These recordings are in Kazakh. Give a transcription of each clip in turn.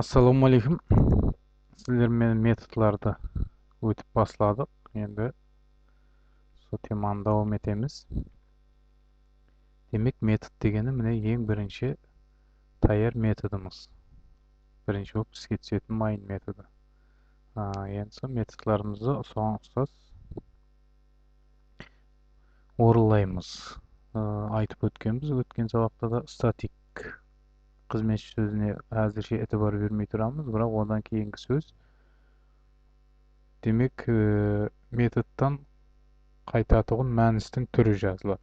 ассалаумағалейкум сіздермен методларды өтіп басладық енді сол теманы давам етеміз. Демек метод дегені міне ең бірінші даяр методымыз. Бірінші болып іске түсетін майын методы. А, енді сол методларымызды соған ұқсас орылаймыз айтып өткенбіз. Өткен сабақта да статик қызметші сөзіне әзірше етібар бермей тұрамыз. Бірақ одан кейінгі сөз демек ә, методтан қайтатұғын мәністің түрі жазылады.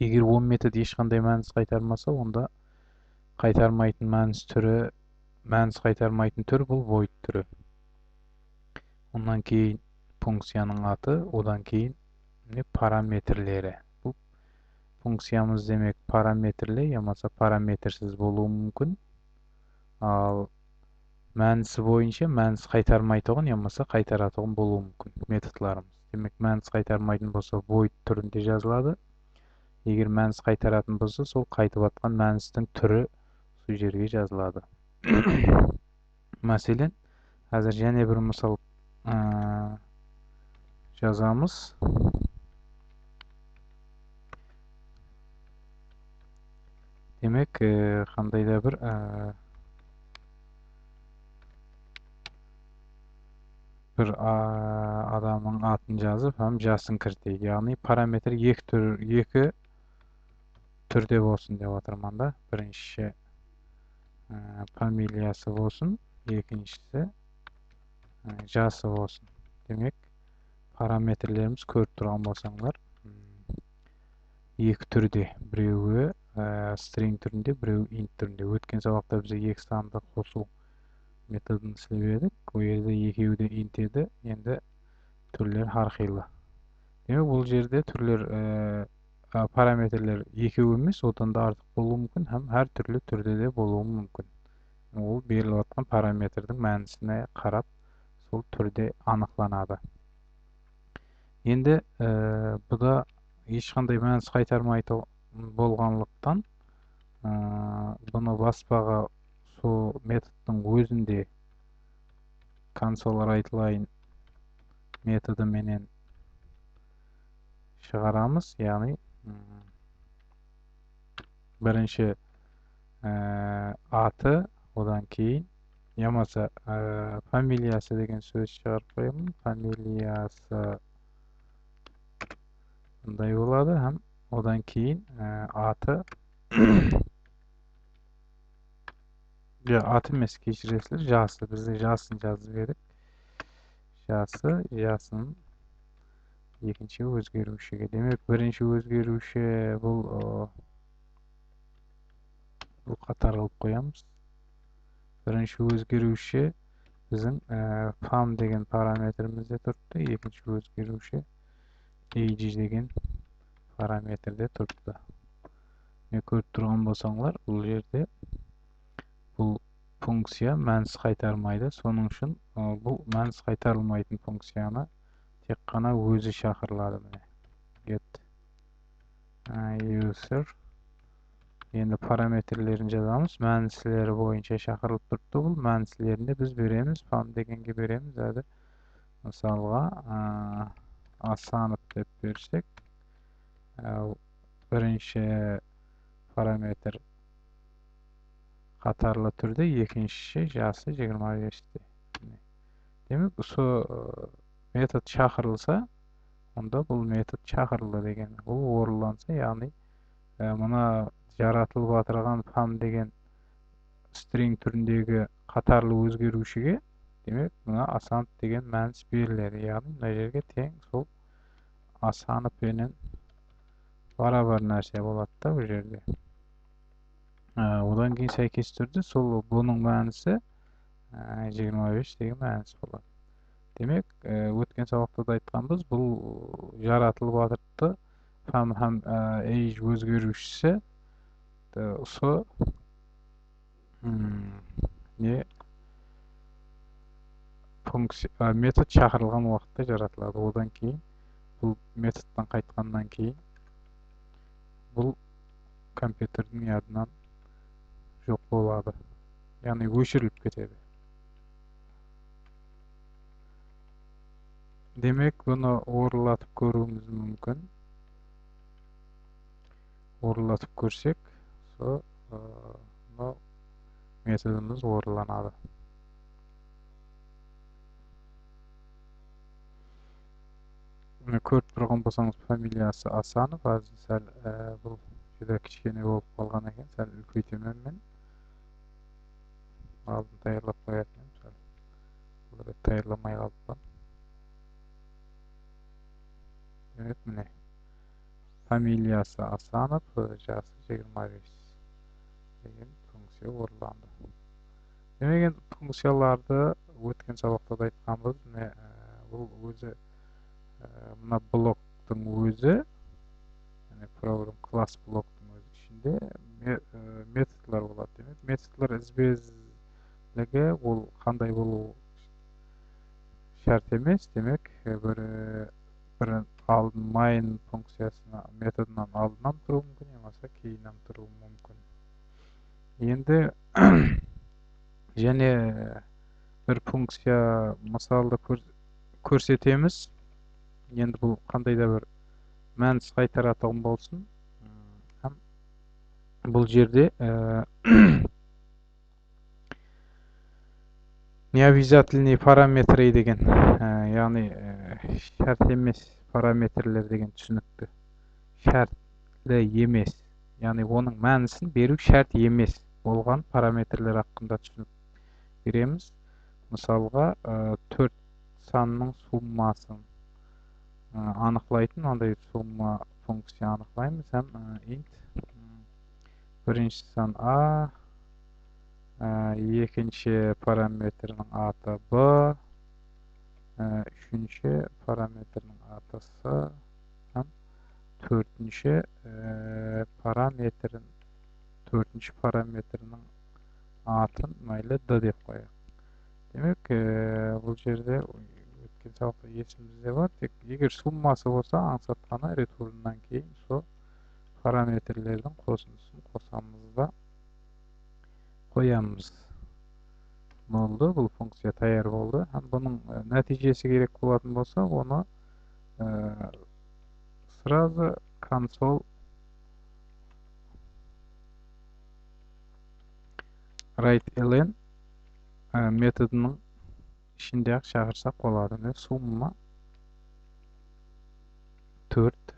Егер ол метод ешқандай мәніс қайтармаса онда қайтармайтын мәніс түрі мәніс қайтармайтын түр бұл void түрі. Онан кейін функцияның аты одан кейін параметрлері. Функциямыз демек параметрлі ямаса параметрсіз болуы мүмкін. Ал мәнісі бойынша мәніс қайтармайтұғын ямаса қайтаратұғын болуы мүмкін методларымыз демек мәніс қайтармайтын болса void түрінде жазылады. Егер мәніс қайтаратын болса сол қайтып жатқан мәністің түрі сол жазылады. Мәселен қазір және бір мысал жазамыз. Демек қандай да бір бір адамның атын жазып һәм жасын кіртейік яғни параметр екі түр екі түрде болсын деп отырмын да бірінші фамилиясы болсын екіншісі жасы болсын демек параметрлеріміз көріп тұрған болсаңдар екі түрде біреуі string түрінде біреуі int түрінде өткен сабақта біз екі санды қосу методын істеп едік. Ол жерде екеуі де int еді. Енді түрлер әрқилы демек бұл жерде түрлер ә, параметрлер екеу емес одан да артық болуы мүмкін һәм әртүрлі түрде де болуы мүмкін. Ол беріліп жатқан параметрдің мәнісіне қарап сол түрде анықланады енді ә, бұда ешқандай мәніс қайтармайды болғанлықтан бұны баспаға сол методтың өзінде console методы менен шығарамыз яғни бірінші аты одан кейін ямаса фамилиясы деген сөз шығарып қоямын. Фамилиясы мындай болады һәм одан кейін аты жоқ аты емес кешіресіздер жасы бізде жасын жазып едік жасы жасын екінші өзгерушіге демек бірінші өзгеруші бұл бұл қатар қылып қоямыз бірінші өзгеруші біздің фам деген параметрімізде тұрыпты екінші өзгеруші age деген параметрде тұрыпты. Міне көріп тұрған болсаңдар бұл жерде бұл функция мәніс қайтармайды. Соның үшін бұл мәніс қайтарылмайтын функцияны тек қана өзі шақырылады міне. Get user. Енді параметрлерін жазамыз. Мәнісілері бойынша шақырылып тұрыпты бұл. Мәнісілерінде біз береміз. Фам дегенге береміз. Мысалға асанов деп берсек бірінші параметр қатарлы түрде екіншісі жасы 25-те демек сол метод шақырылса онда бұл метод шақырылды деген бұл орыланса яғни мына жаратылып жатырған фам деген стринг түріндегі қатарлы өзгерушіге демек мына асанов деген мәніс беріледі. Яғни мына жерге тең сол асанов пенен барабар нәрсе болады да бұл жерде. Одан кейін сәйкес түрде сол бұның мәнісі жиырма беш деген мәніс болады. Демек өткен сабақта да айтқанбыз бұл жаратылып жатырды. Һәм һәм age өзгерушісі осы не? Функция метод шақырылған уақытта жаратылады. Одан кейін бұл методтан қайтқаннан кейін бұл компьютердің ядынан жоқ болады. Яғни өшіріліп кетеді. Демек бұны орылатып көруіміз мүмкін. Орылатып көрсек сол мынау методымыз орыланады. Көріп тұрған болсаңыз фамилиясы асанов азыр сәл бұл juda кішкене болып қалған екен сәл үлкейтемін мен алдын даярлап қоятын едім сәл бұл рет даярламай қалыппын демек міне фамилиясы асанов жасы жиырма бес деген функция орыланды демек енді функцияларды өткен сабақта да айтқанбыз міне бұл өзі мына блоктың өзі яғни класс блоктың өзі ішінде методлар болады демек. Методлар ізбезілігі ол қандай болу шарт емес демек бір бір алдын main функциясына методынан алдынан тұруы мүмкін болмаса кейіннен тұруы мүмкін. Енді және бір функция мысалды көрсетеміз. Енді бұл қандай да бір мәнсіз қайтаратын болсын. Бұл жерде необязательный параметры деген яғни шарт емес параметрлер деген түсінікті. Шартлы емес. Яғни оның мәнісін беру шарт емес болған параметрлер хақында түсінік береміз. Мысалға төрт санның суммасын. Анықтайтын мынандай сумма функция анықтаймыз һәм int. Бірінші сан a. Екінші параметрінің аты b. Үшінші параметрінің аты s. Һәм төртінші параметрін төртінші параметрінің атын майлы d деп қояйық демек бұл жерде өткен сабақта есімізде бар тек егер суммасы болса аңсатқаны ретурнан кейін сол параметрлердің қосындысын қосамыз да қоямыз болды бұл функция таяр болды һәм бұның нәтижесі керек болатын болса оны сразу консоль write ln методының ішінде ақ шақырсақ болады міне сумма төрт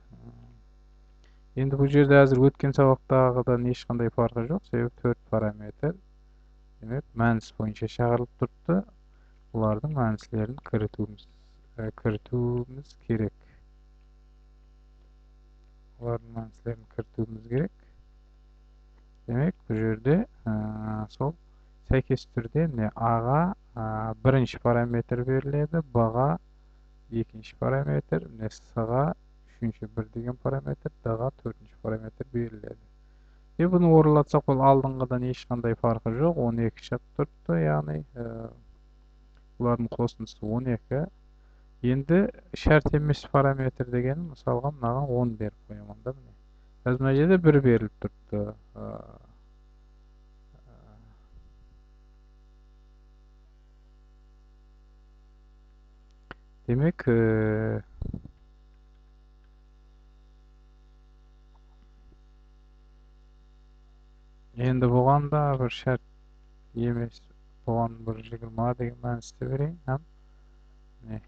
енді бұл жерде әзір өткен сабақтағыдан ешқандай фарқы жоқ себебі төрт параметр демек мәніс бойынша шақырылып тұрыпты бұлардың мәнісілерін кірітуіміз кірітуіміз керек олардың мәнісілерін кірітуіміз керек демек бұл жерде сол сәйкес түрде міне аға бірінші параметр беріледі баға екінші параметр міне с-ға үшінші бір деген параметр д-ға төртінші параметр беріледі и бұны оралатсақ бұл алдыңғыдан ешқандай фарқы жоқ 12 шығып тұрыпты яғни бұлардың қосындысы 12 енді шарт емес параметр деген мысалға мынаған 10 беріп қоямын да міне қазір мына жерде бір беріліп тұрыпты демек енді бұған да бір шарт емес бұған бір жиырма деген мәністі берейін һәм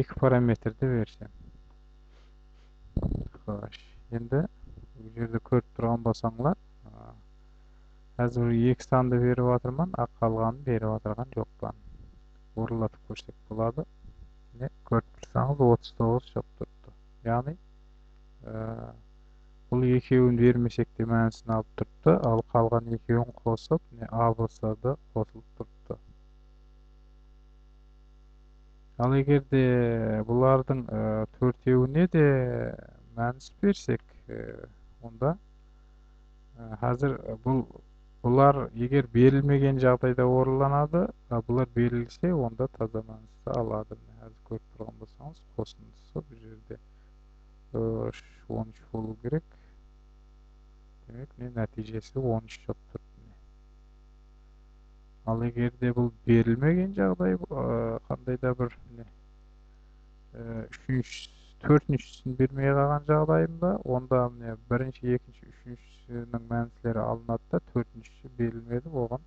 екі параметрді берсем хош енді бұл жерде көріп тұрған болсаңлар қазір екі санды беріп жатырмын а қалғанын беріп жатырған жоқпын орылатып көрсек болады міне көріп отыз тоғыз шығып тұрыпты яғни бұл екеуін бермесек те мәнісін алып тұрыпты ал қалған екеуін қосып міне а болса да қосылып тұрыпты ал егер де бұлардың төртеуіне де мәніс берсек онда қазір бұл бұлар егер берілмеген жағдайда орыланады бұлар берілсе онда таза алады қазір көріп тұрған болсаңыз қосындысы бұл жерде үш он үш болу керек демек міне нәтижесі он үш шығып тұр ал эгерде бул берилмеген жагдай кандай да бир үчүнчү төртүнчүсүн бермей калган жагдайында онда эмне биринчи экинчи үчүнчүсүнүн маанилери алынат да төртүнчүсү берилмеди болгон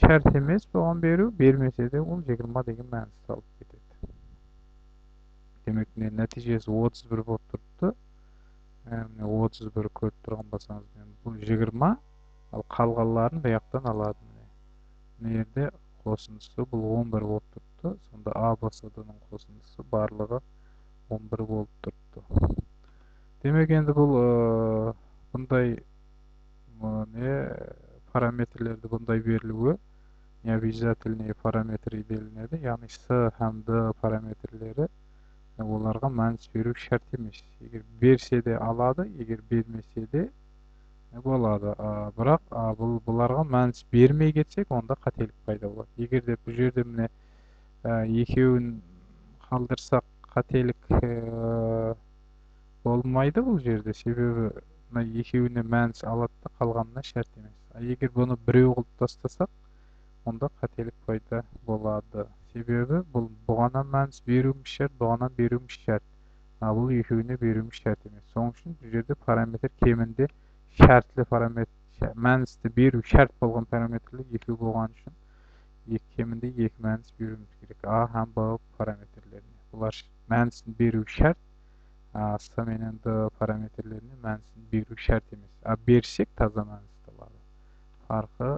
шарт эмес болгон берүү бермесе де бул жыйырма деген алып кетет демек эмне натыйжеси отуз бир болуп турупту эмне отуз бир көрүп турган болсоңуз бул жыйырма ал калганларын бияктан алат мына жерде косундусу бул он бир болуп турупту сонда а бсднын косундусу баардыгы он бир болуп турупту демек энди бул мындай не параметрлерди мындай берилүүгө не обязательный параметр белгиленеди яғни с һәм д параметрлери оларга маанис берүү шарт эмес эгер берсе де алады эгер бермесе де болады бирок бул буларга маанис бермей кетсек онда кателик пайда болот эгерде бул жерде міне экөөүн калтырсак кателик болмайды бул жерде себеби мына экөөүнө маанис алат да калганына шарт эмес а эгер буну бирөө кылып тастасак онда кателик пайда болот себеби бул бугана маанис берүүбүз шарт бугана берүүбүз шарт а бул экөөүнө берүүбүз шарт эмес ошон үчүн бул жерде параметр кеминде шартлы параметр маанисти берүү шарт болгон параметрлер экөө болгон үчүн кеминде эки маанис берүүбүз керек а һәм б параметрлерине булар маанисин берүү шарт а с менен д параметрлерине маанисин берүү шарт эмес а берсек таза маанисти алады фаркы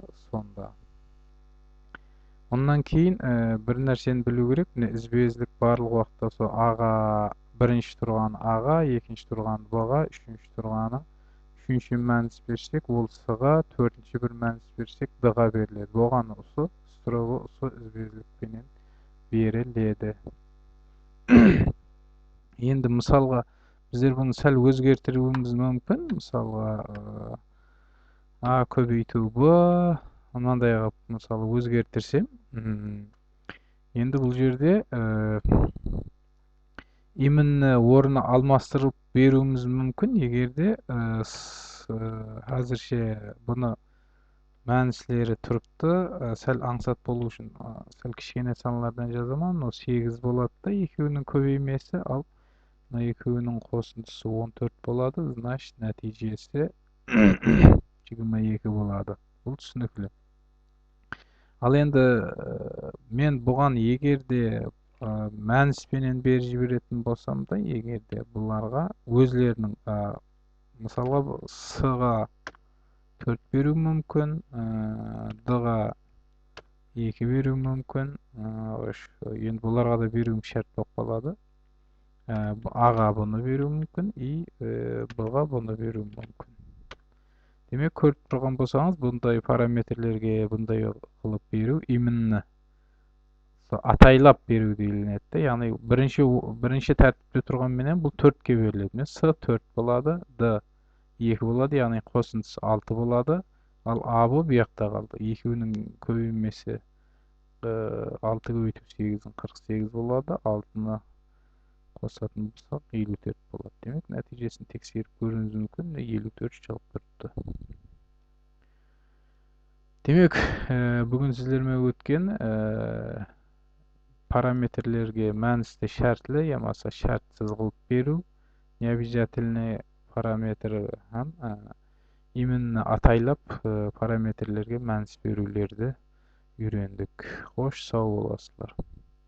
Сонда андан кийин бир нерсени билүү керек. Мына избездик баардык убакта ошо ага биринчи турган ага экинчи турган бга үчүнчү турганы үчүнчү маанис берсек ол сга төртүнчү бир маанис берсек дга берилет буга усу строго усу избездик менен бериледі енді мысалға біздер бұны сәл өзгертіруіміз мүмкін. Мысалға а көбейту б мынандай қылып мысалы өзгертірсем енді бұл жерде именно орны алмастырып беруіміз мүмкін. Егерде әзірше бұны мәнісілері тұрыпты сәл аңсат болу үшін сәл кішкене саналардан жазамын. Мынау сегіз болады да екеуінің көбеймесі ал мына екеуінің қосындысы 14 болады. Значит нәтижесі 22 болады. Бұл түсінікті. Ал енді мен бұған егерде мәніспенен бері жіберетін болсам да егерде бұларға өзлерінің мысалға с ға төрт беру мүмкін д ға екі беру мүмкін енді бұларға да беруім шарт болып қалады. А ға бұны беру мүмкін и б ға бұны беру мүмкін. Демек көріп тұрған болсаңыз бұндай параметрлерге бұндай қылып беру именно атайлап берүү делинет да яғни бірінші бірінші тәртіпте тұрған менен бұл төртке беріледі міне с төрт болады д екі болады яғни қосындысы алты болады ал а бұл бұяқта қалды екеуінің көбеймесі алты көбейту сегіздің қырық сегіз болады алтыны қосатын болсақ елу төрт болады демек нәтижесін тексеріп көруіңіз мүмкін елу төрт жауап тұрыпты демек бүгін сіздермен өткен параметрлерге мәністі шартлы я болмаса шартсыз қылып беру не обязательный параметр һәм именно атайлап параметрлерге мәніс берулерді үйрендік. Қош сау боласыздар.